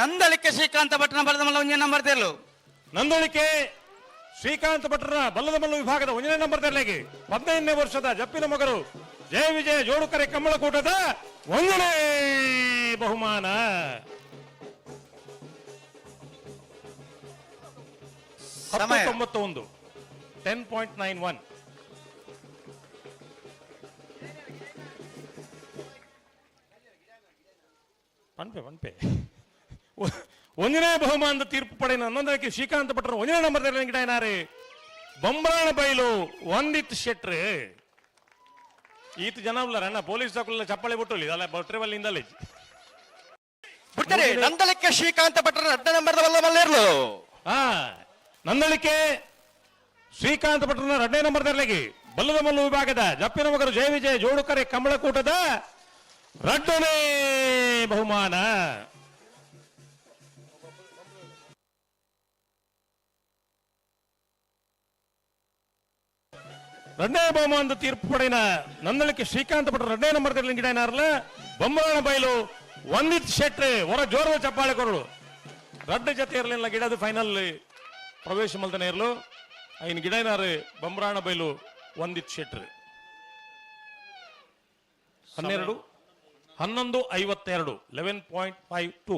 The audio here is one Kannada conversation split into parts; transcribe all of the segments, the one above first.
ನಂದಳಿಕೆ ಶ್ರೀಕಾಂತ ಭಟ್ನ ಬಲದ ಮಲ್ಲ ಒಂಜೆ ನಂಬರ್ ತೆರಲು? ನಂದಳಿಕೆ ಶ್ರೀಕಾಂತ ಭಟ್ರ ಬಲ್ಲದ ಮಲ್ಲ ವಿಭಾಗದ ಒಂದನೇ ನಂಬರ್ ತೆರಲಿಗೆ. ಹದಿನೈದನೇ ವರ್ಷದ ಜಪ್ಪಿನ ಮಗರು ಜಯ ವಿಜಯ ಜೋಡುಕರೆ ಕಮ್ಮಳಕೂಟದ ಒಂದನೇ ಬಹುಮಾನ. ಸಮಯ. ಒಂದು ten point nine one one pay one ಒ- ಒಂದನೇ ಬಹುಮಾನದ ತೀರ್ಪು ಪಡೆಯನ ಹನ್ನೊಂದಕ್ಕೆ ಶ್ರೀಕಾಂತ್ ಭಟ್ರು ಒಂದನೇ ನಂಬರ್ ಗಿಡನಾರೆ ಬೊಂಬರಾಣ ಬೈಲು ಒಂದಿತ್ ಶೆಟ್ರೆ. ಈತ ಜನ ಅಣ್ಣ ಪೊಲೀಸ್ ಹಾಕಲ್ಲ ಚಪ್ಪಳೆ ಬಿಟ್ಟು ಇದಲ್ಲ ಬಟ್ರೆ ಇಂದಲೇ ಬಿಟ್ಟರೆ ನಂದಳಿಕೆ ಶ್ರೀಕಾಂತ ಭಟ್ರ ಎರಡನೇ ನಂಬರ್ ಬಲ್ಲ ಮಲ್ಲ ಇರ್ಲು ಹಾ ನಂದಳಿಕೆ ಶ್ರೀಕಾಂತ ಭಟ್ರನ ಎರಡನೇ ನಂಬರ್ ತೆರಳಿಗೆ ಬಲ್ಲದ ಮಲ್ಲು ವಿಭಾಗದ ಜಪ್ಪಿನ ಮಗರು ಜಯ ವಿಜಯ ಜೋಡುಕರೆ ಕಮಲಕೂಟದ ರಡ್ಡನೇ ಬಹುಮಾನ. ಅಂತ ತೀರ್ಪು ಪಡೆಯಿನ ನಂದಳಿಕೆ ಶ್ರೀಕಾಂತ್ ಭಟ್ರ ಎರಡನೇ ನಂಬರ್ ತರಲಿ ಗಿಡನಾರಲ್ಲ ಬೊಮ್ಮರಣ ಬಯಲು ಒಂದಿತ್ ಶೆಟ್ರೆ ಹೊರ ಜೋರದ ಚಪ್ಪಾಳೆ ಕೊರಳು ರಡ್ಡ ಜೊತೆ ಇರಲಿಲ್ಲ ಗಿಡದ ಫೈನಲ್ ಪ್ರವೇಶ ಮಲ್ತನ ಇರಲು. ಗಿಡ ಏನಾರು ಬಂಬ್ರಾಣ ಬೈಲು ವಂದಿತ್ ಶೆಟ್ರೆ. ಹನ್ನೆರಡು ಹನ್ನೊಂದು ಐವತ್ತೆರಡು eleven point five two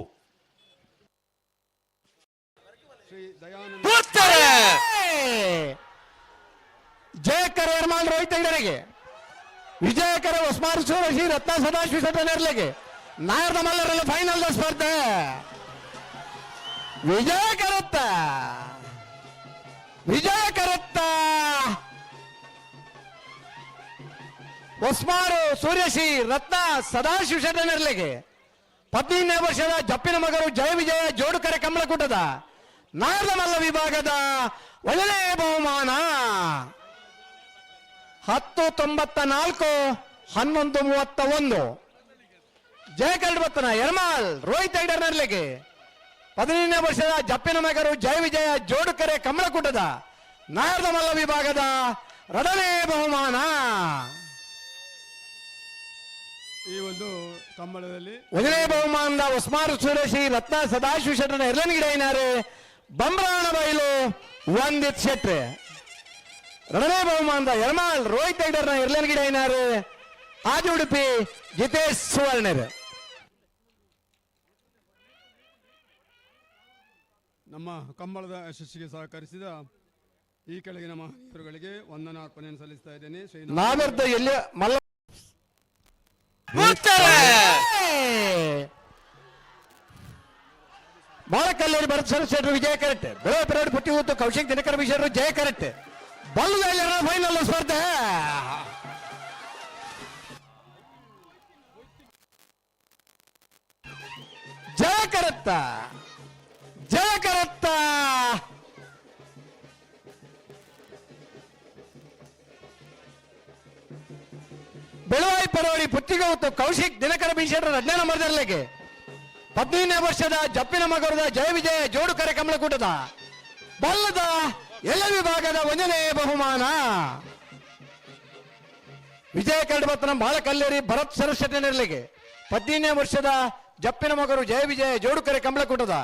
Shri Dayananda Jayakara Ermal Rohit ಐಡರಿಗೆ ವಿಜಯಕರ ಉಸ್ಮಾನ್ ಸೂರಶಿ ರತ್ನ ಸದಾಶಿವ ಸಟನರ್ಲಿಗೆ ನಾಯರ್ದ ಮಲ್ಲರಲ್ಲಿ ಫೈನಲ್ ಸ್ಪರ್ಧೆ. ವಿಜಯ ಕರತ್ತ ವಿಜಯ ಕರತ್ತ ಒಸ್ಮಾರು ಸೂರ್ಯಶಿ ರತ್ನ ಸದಾಶಿವ ಶೆಟ್ಟನರ್ಲಿಗೆ ಹದಿನೈದನೇ ವರ್ಷದ ಜಪ್ಪಿನ ಮಗರು ಜಯ ವಿಜಯ ಜೋಡುಕರೆ ಕಮಲಕೂಟದ. ನಾರದ ಮಲ್ಲ ವಿಭಾಗದ ಒಳ್ಳೆಯ ಬಹುಮಾನ. ಹತ್ತು ತೊಂಬತ್ತ ನಾಲ್ಕು ಹನ್ನೊಂದು ಮೂವತ್ತ ಒಂದು ಜಯಕಲ್ಬತ್ತನ ಯರ್ಮಾಲ್ ರೋಹಿತ್ ಐಡರ್ನಲ್ಲಿಗೆ ಹದಿನೈದನೇ ವರ್ಷದ ಜಪ್ಪಿನ ಮಗರು ಜಯ ವಿಜಯ ಜೋಡುಕರೆ ಕಮಲಕೂಟದ ನಾಯರ್ದ ಮಲ್ಲ ವಿಭಾಗದ ರಡನೇ ಬಹುಮಾನ. ಈ ಒಂದು ಕಂಬಳದಲ್ಲಿ ಒಂದನೇ ಬಹುಮಾನದ ಉಸ್ಮಾರು ಸುರೇಶಿ ರತ್ನ ಸದಾಶಿವ ಶೆಟ್ಟರ ಎರಡನೇ ಏನಾರೆ? ಬಂಬ್ರಾಣ ಬೈಲು ವಂದಿತ್ ಶೆಟ್ರೆ. ಎರಡನೇ ಬಹುಮಾನದ ಯರ್ಮಾಲ್ ರೋಹಿತ್ ಐಡರ್ನ ಎರಡನೇ ಗಿಡ ಏನಾರು? ಆದಿ ಉಡುಪಿ ಜಿತೇಶ್ ಸುವರ್ಣರ್. ನಮ್ಮ ಕಂಬಳದ ಯಶಸ್ಸಿಗೆ ಸಹಕರಿಸಿದ ಈ ಕೆಳಗಿನ ಮಹನೀಯರುಗಳಿಗೆ ವಂದನಾರ್ಪಣೆಯನ್ನು ಸಲ್ಲಿಸ್ತಾ ಇದ್ದೇನೆ. ಶ್ರೀ ನಾವೆರ್ದು ಎಲ್ಲಿ ಮಲ್ಲ ಬಿಟ್ಟರೆ ಬಾಳ ಕಲ್ಲೇರಿ ಭರತ್ ಸರ್ ಶೆಟ್ರು ವಿಜಯ ಕರೆಟ್ ಬೆಳೆ ಪೆರಡ್ ಪುಟ್ಟಿ ಹೊತ್ತು ಕೌಶಿಕ್ ದಿನಕರ ವಿಷಯರು ಜಯ ಕರೆಕ್ಟ್. ಬಲ್ಲದ ಫೈನಲ್ ಸ್ಪರ್ಧೆ. ಜಯ ಜಯಕರತ್ತ ಜಯ ಕರತ್ತ. ಬೆಳವಾಯಿ ಪರವಾಡಿ ಪುತ್ತಿಗೆ ಹೊತ್ತು ಕೌಶಿಕ್ ದಿನಕರ ಬಿಷೇಟ್ರ ಅಜ್ಞಾನ ಮರದಲ್ಲಿಗೆ ಹದಿನೈದನೇ ವರ್ಷದ ಜಪ್ಪಿನ ಮಗರದ ಜಯ ವಿಜಯ ಜೋಡು ಕಾರ್ಯಕ್ರಮದ ಕೂಟದ. ಬಲ್ಲದ ಎಲ್ಲ ವಿಭಾಗದ ಒಂದನೇ ಬಹುಮಾನ. ವಿಜಯ ಕಲ್ಬತ್ತನ ಬಾಳ ಕಲ್ಲೇರಿ ಭರತ್ ಸರಸ್ವತಿನಲ್ಲಿಗೆ ಹದಿನೈದನೇ ವರ್ಷದ ಜಪ್ಪಿನ ಮಗರು ಜಯ ವಿಜಯ ಜೋಡುಕರೆ ಕಂಬಳಕೂಟದ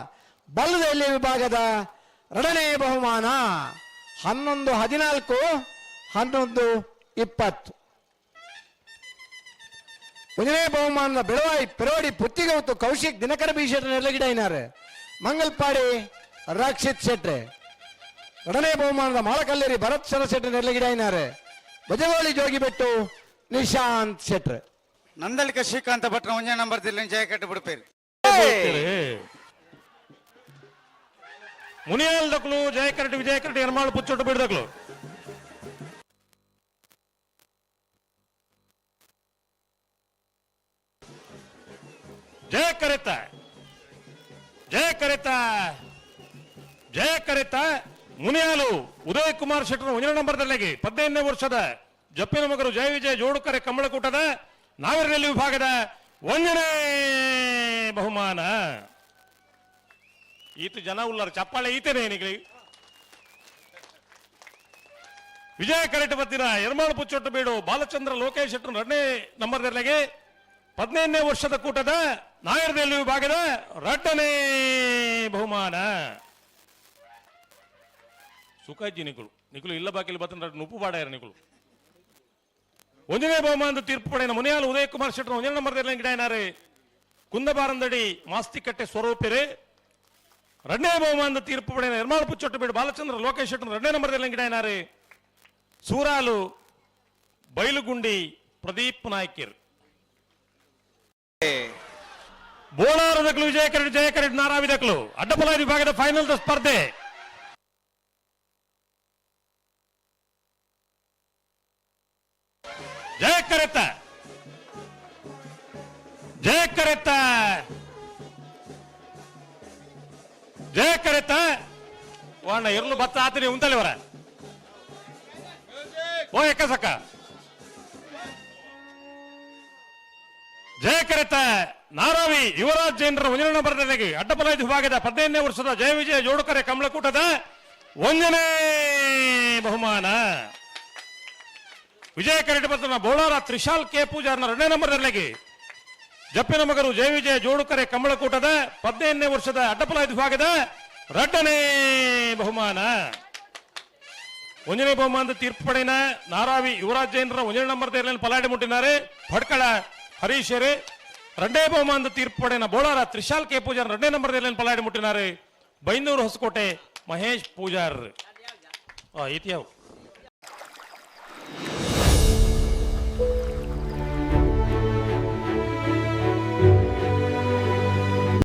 ಬಲ್ಲದ ಎಲ್ಲಿ ವಿಭಾಗದ ಎರಡನೇ ಬಹುಮಾನ. ಹನ್ನೊಂದು ಹದಿನಾಲ್ಕು, ಹನ್ನೊಂದು ಇಪ್ಪತ್ತು. ಒಂದನೇ ಬಹುಮಾನದ ಬೆಳವಾಯಿ ಪೆರೋಡಿ ಪುತ್ತಿಗೆ ಹೊತ್ತು ಕೌಶಿಕ್ ದಿನಕರ ಬೀಶೆಟ್ಟ ನೆರಳಗಿಡ ಏನಾರೆ ಮಂಗಲ್ಪಾಡಿ ರಕ್ಷಿತ್ ಶೆಟ್ರೆ. ಎರಡನೇ ಬಹುಮಾನದ ಮಾಳಕಲ್ಲೇರಿ ಭರತ್ ಸರ ಶೆಟ್ಟಿ ನೆರಳಗಿಡ ಏನಾರೆ ಜೋಗಿ ಬೆಟ್ಟು ನಿಶಾಂತ್ ಶೆಟ್ರೆ. ನಂದಳಿಕ ಶ್ರೀಕಾಂತ ಭಟ್ರ ಒಂದೇ ನಂಬರ್ ತೆರಲಿ ಜಯ ಕಟ್ಟು ಬಿಡ್ಪೇರಿ. ಮುನಿಯಾಲ್ ದಕ್ಲು ಜಯ ಕರಟಿ ವಿಜಯ ಕರಟಿ ಎರ್ಮಾಳು ಪುಚ್ಚೊಟ್ಟು ಬಿಡ್ದಕ್ಲು ಜಯ ಕರೆತ ಜಯ ಕರೆತ ಜಯ ಕರೆತ. ಮುನಿಯಾಲು ಉದಯ್ ಕುಮಾರ್ ಶೆಟ್ಟರ್ ಒಂದನೇ ನಂಬರ್ದಲ್ಲಿಗೆ ಹದಿನೈದನೇ ವರ್ಷದ ಜಪ್ಪಿನ ಮಗರು ಜಯ ವಿಜಯ ಜೋಡುಕರೆ ಕಮಲಕೂಟದ ನಾಗರಹಳ್ಳಿ ವಿಭಾಗದ ಒಂದನೇ ಬಹುಮಾನ. ಈತ ಜನ ಉಲ್ಲರ, ಚಪ್ಪಾಳೆ ಈತೇನೆ ಏನಿಗೆ ವಿಜಯ ಕರೆಟ್ ಬತ್ತಿನ ಎರ್ಮಾಳು ಪುಚ್ಚೊಟ್ಟು ಬೀಡು ಬಾಲಚಂದ್ರ ಲೋಕೇಶ್ ಶೆಟ್ಟರು ಎರಡನೇ ನಂಬರ್ ದರ್ಲೆಗೆ ಹದಿನೈದನೇ ವರ್ಷದ ಕೂಟದ ನಾಯರ್ದಲ್ಲಿ ವಿಭಾಗದ ರಟ್ಟನೇ ಬಹುಮಾನ. ಸುಖಜ್ಜಿ ನಿಕುಲು ನಿಕುಲು ಇಲ್ಲ ಬಾಕಿಲು ಬತ್ತನ ಉಪ್ಪು ಬಾಡಾರ ನಿಕುಲು ಒಂದನೇ ಬಹುಮಾನದ ತೀರ್ಪು ಪಡೆಯ ಮುನಿಯಾಲ್ ಉದಯ್ ಕುಮಾರ್ ಶೆಟ್ಟರ್ ಒಂದನೇ ನಂಬರ್ ಗಿಡ ಏನಾರೆ ಕುಂದಬಾರಂದಡಿ ಮಾಸ್ತಿಕಟ್ಟೆ ಸ್ವರೂಪಿರೆ ಎರಡನೇ ಬಹುಮಾನದ ತೀರ್ಪು ಪಡೆಯ ನಿರ್ಮಾಣ ಪುಚ್ಚೊಟ್ಟು ಬಾಲಚಂದ್ರ ಲೋಕೇಶ್ ಶೆಟ್ಟರ್ ಎರಡನೇ ನಂಬರ್ ಗಿಡ ಏನಾರೆ ಸೂರಾಲು ಬೈಲುಗುಂಡಿ ಪ್ರದೀಪ್ ನಾಯ್ಕಿರ್ ಬೋಳಾರದಕ್ಕಲು ವಿಜಯ ಕರೆಡ್ ಜಯ ಕರೆಡ್ ನಾರಾವಿದಕ್ಕಲು ಅಡ್ಡಪಲ ವಿಭಾಗದ ಫೈನಲ್ ಸ್ಪರ್ಧೆ ಜಯ ಕರೆತ್ತ ಜಯ ಕರೆತ. ಜಯ ಕರೆತ. ವಾಣ ಇರ್ಲು ಬತ್ತ ಆತನಿ ಉಂತಲಿ ಅವರ ಓ ಎಕ್ಕ ಸಕ್ಕ ಜಯ ಕರೆತ. ನಾರಾವಿ ಯುವರಾಜ್ ಜೈನರ ಒಂದನೇ ನಂಬರ್ನಲ್ಲಿ ಅಡ್ಡಪಲ ವಿಭಾಗದ ಹದಿನೈದನೇ ವರ್ಷದ ಜಯ ವಿಜಯ ಜೋಡುಕರೆ ಕಮಲಕೂಟದ ಒಂದನೇ ಬಹುಮಾನ. ವಿಜಯ ಕರೆಟ್ ಬರ್ತನ ಬೋಳಾರ ತ್ರಿಶಾಲ್ ಕೆ ಪೂಜಾರ್ನ ಎರಡನೇ ನಂಬರ್ನಲ್ಲಿ ಜಪ್ಪಿನ ಮಗರು ಜಯ ವಿಜಯ ಜೋಡುಕರೆ ಕಮಳಕೂಟದ ಹದಿನೈದನೇ ವರ್ಷದ ಅಡ್ಡಪಲ ವಿಭಾಗದ ರಡ್ಡನೇ ಬಹುಮಾನ. ಒಂದನೇ ಬಹುಮಾನದ ತೀರ್ಪು ಪಡೆಯ ನಾರಾವಿ ಯುವರಾಜ್ ಜೈನರ ಒಂದನೇ ನಂಬರ್ ತೇರ್ನಲ್ಲಿ ಪಲಾಡಿ ಮುಟ್ಟಿದ್ದಾರೆ. ಭಟ್ಕಳ ಹರೀಶರೇ ಎರಡನೇ ಬಹುಮಾನದ ತೀರ್ಪು ಪಡೆಯ ಬೋಳಾರ ತ್ರಿಶಾಲ್ ಕೆ ಪೂಜಾರ್ ಎರಡನೇ ನಂಬರ್ ತೇರ್ನಲ್ಲಿ ಪಲಾಡಿ ಮುಟ್ಟಿದ್ದಾರೆ. ಬೈಂದೂರು ಹೊಸಕೋಟೆ ಮಹೇಶ್ ಪೂಜಾರ್. ಇತ್ಯಾವು